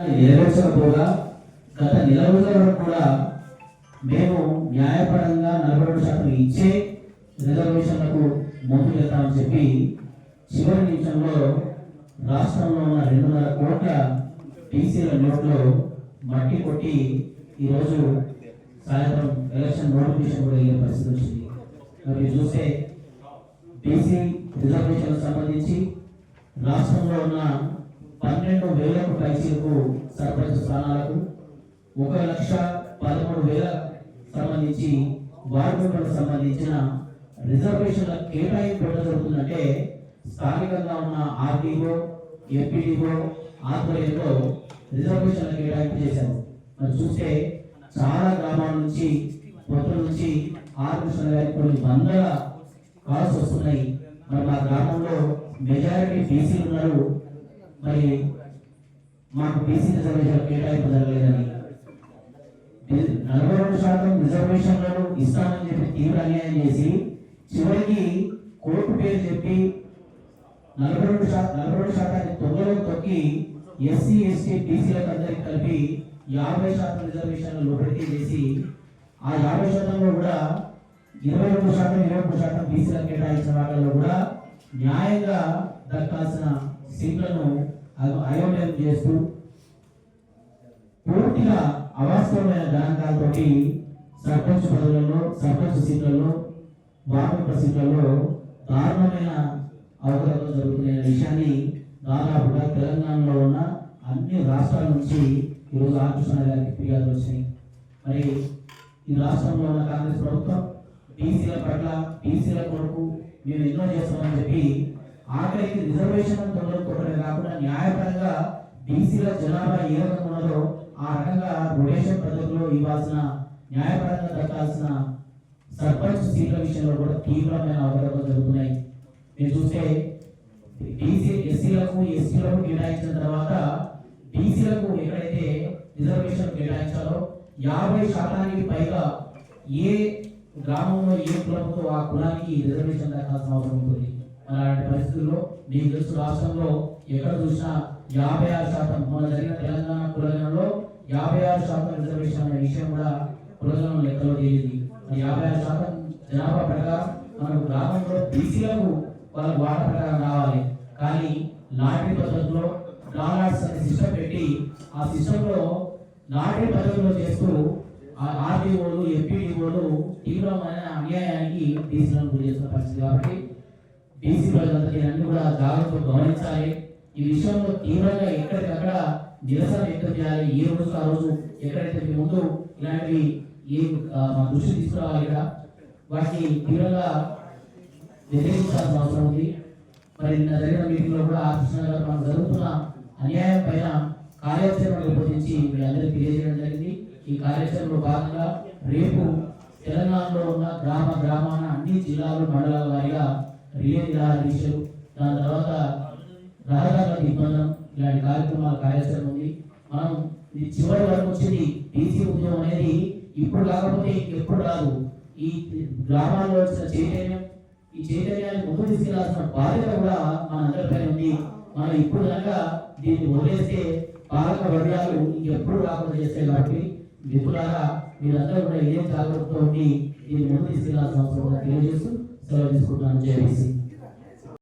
నెరవేర్చకపోగా గత నెల రోజుల వరకు కూడా మేము న్యాయపరంగా నలభై రెండు శాతం ఇచ్చే రిజర్వేషన్లకు మొదలు చేస్తామని చెప్పి చివరి నిమిషంలో రాష్ట్రంలో ఉన్న రెండున్నర కోట్ల టీసీల నోట్లో మట్టి కొట్టి ఈరోజు సాయంత్రం ఎలక్షన్ నోటిఫికేషన్ కూడా అయ్యే పరిస్థితి వచ్చింది. మరి చూస్తే బీసీ రిజర్వేషన్లకు సంబంధించి రాష్ట్రంలో ఉన్న పన్నెండు వేలకు పైసలకు సర్పంచ్ స్థానాలకు ఒక లక్ష పదమూడు వేల సంబంధించి వార్డులకు సంబంధించిన రిజర్వేషన్ల కేటాయింపు ఎట్లా జరుగుతుందంటే స్థానికంగా ఉన్న ఆర్డీఓ ఎంపీడీఓ ఆధ్వర్యంలో రిజర్వేషన్ల కేటాయింపు చేశారు. మరి చూస్తే చాలా గ్రామాల నుంచి కొత్త నుంచి ఆర్ కృష్ణ గారి కొన్ని వందల కాల్స్ వస్తున్నాయి. మరి మా గ్రామంలో మెజారిటీ బీసీలు ఉన్నారు. మరి మాకు బీసీ రిజర్వేషన్ కేటాయింపు జరగలేదని నలభై రెండు శాతం రిజర్వేషన్లను ఇస్తామని చెప్పి తీవ్ర అన్యాయం చేసి చివరికి కోర్టు పేరు చెప్పి నలభై రెండు శాతం నలభై రెండు శాతాన్ని తొందరలో తొక్కి ఎస్సీ ఎస్టీ బీసీలకు అందరికి కలిపి యాభై శాతం రిజర్వేషన్లు భర్తీ చేసి ఆ యాభై శాతంలో కూడా ఇరవై రెండు శాతం ఇరవై మూడు శాతం బీసీలకు కేటాయించిన వాటిల్లో కూడా న్యాయంగా దక్కాల్సిన సీట్లను అయోమయం చేస్తూ పూర్తిగా అవాస్తవమైన గణాంకాలతోటి సర్పంచ్ పదవులలో సర్పంచ్ సీట్లలో వార్డు సీట్లలో దారుణమైన అవకతవకలు జరుగుతున్న విషయాన్ని దాదాపుగా తెలంగాణలో ఉన్న అన్ని రాష్ట్రాల నుంచి ఈరోజు ఆకృష్ణ గారికి ఫిర్యాదులు వచ్చినాయి. మరి ఈ రాష్ట్రంలో ఉన్న కాంగ్రెస్ ప్రభుత్వం బీసీల పట్ల బీసీల కొరకు మేము ఎన్నో చేస్తామని చెప్పి ఆఖరికి రిజర్వేషన్ తొందర కొట్టడమే కాకుండా బీసీల జనాభా ఏ రకంగా ఉన్నదో ఆ రకంగా రొటేషన్ పద్ధతిలో ఇవ్వాల్సిన న్యాయపరంగా దక్కాల్సిన సర్పంచ్ సీట్ల విషయంలో కూడా తీవ్రమైన అవకతవకలు జరుగుతున్నాయి. మీరు చూస్తే బీసీ ఎస్సీలకు ఎస్టీలకు కేటాయించిన తర్వాత బీసీలకు ఎక్కడైతే రిజర్వేషన్ కేటాయించాలో యాభై శాతానికి పైగా ఏ గ్రామంలో ఏ కులంతో ఆ కులానికి రిజర్వేషన్ దక్కాల్సిన అవసరం ఉంటుంది. మరి అలాంటి పరిస్థితుల్లో మీకు తెలుసు రాష్ట్రంలో ఎక్కడ చూసినా యాభై ఆరు శాతం మన జరిగిన తెలంగాణ కులగణలో యాభై ఆరు శాతం రిజర్వేషన్ అనే విషయం కూడా కులగణం లెక్కలో తేలింది. మరి యాభై ఆరు శాతం జనాభా ప్రకారం మన గ్రామంలో బీసీలకు వాళ్ళకు వాట ప్రకారం రావాలి. కానీ లాటరీ పద్ధతిలో డాలర్స్ అనే సిస్టమ్ పెట్టి ఆ సిస్టంలో లాటరీ పద్ధతిలో చేస్తూ ఆ ఆర్డీఓలు ఎంపీడీఓలు తీవ్రమైన అన్యాయానికి డీసీలను గురి చేస్తున్న పరిస్థితి కాబట్టి బీసీ ప్రజలందరికీ అన్ని కూడా జాగ్రత్తలు గమనించాలి. ఈ విషయంలో తీవ్రంగా ఎక్కడికక్కడ నిరసన వ్యక్తం చేయాలి. ఏ రోజు ఆ రోజు ఎక్కడైతే మీ ముందు ఇలాంటివి ఏ మా దృష్టి తీసుకురావాలి ఇక్కడ వాటిని తీవ్రంగా వ్యతిరేకించాల్సిన అవసరం ఉంది. మరి నిన్న జరిగిన మీటింగ్లో కూడా ఆ కృష్ణ గారు మనకు జరుగుతున్న అన్యాయం పైన కార్యాచరణ రూపొందించి మీ అందరికీ తెలియజేయడం జరిగింది. ఈ కార్యాచరణలో భాగంగా రేపు తెలంగాణలో ఉన్న గ్రామ గ్రామాన అన్ని జిల్లాలు మండలాల వారీగా రిలే నిరాహార దీక్షలు దాని తర్వాత రహదారుల దిగ్బంధం ఇలాంటి కార్యక్రమాల కార్యాచరణ ఉంది. మనం ఇది చివరి వరకు వచ్చింది డీసీ ఉద్యమం అనేది. ఇప్పుడు కాకపోతే ఎప్పుడు రాదు ఈ గ్రామాల్లో వచ్చిన చైతన్యం ఈ చైతన్యాన్ని ముందు తీసుకెళ్ళాల్సిన బాధ్యత కూడా మనందరిపై ఉంది. మనం ఇప్పుడు కనుక దీన్ని వదిలేస్తే పాలక వర్గాలు ఎప్పుడు రాకుండా చేస్తాయి కాబట్టి మిత్రులారా మీరందరూ కూడా ఇదే జాగ్రత్తతో ఉండి దీన్ని ముందు తీసుకెళ్ళాల్సిన అవసరం కూడా తెలియజేస్తూ సెలవు తీసుకుంటున్నాను జేబీసీ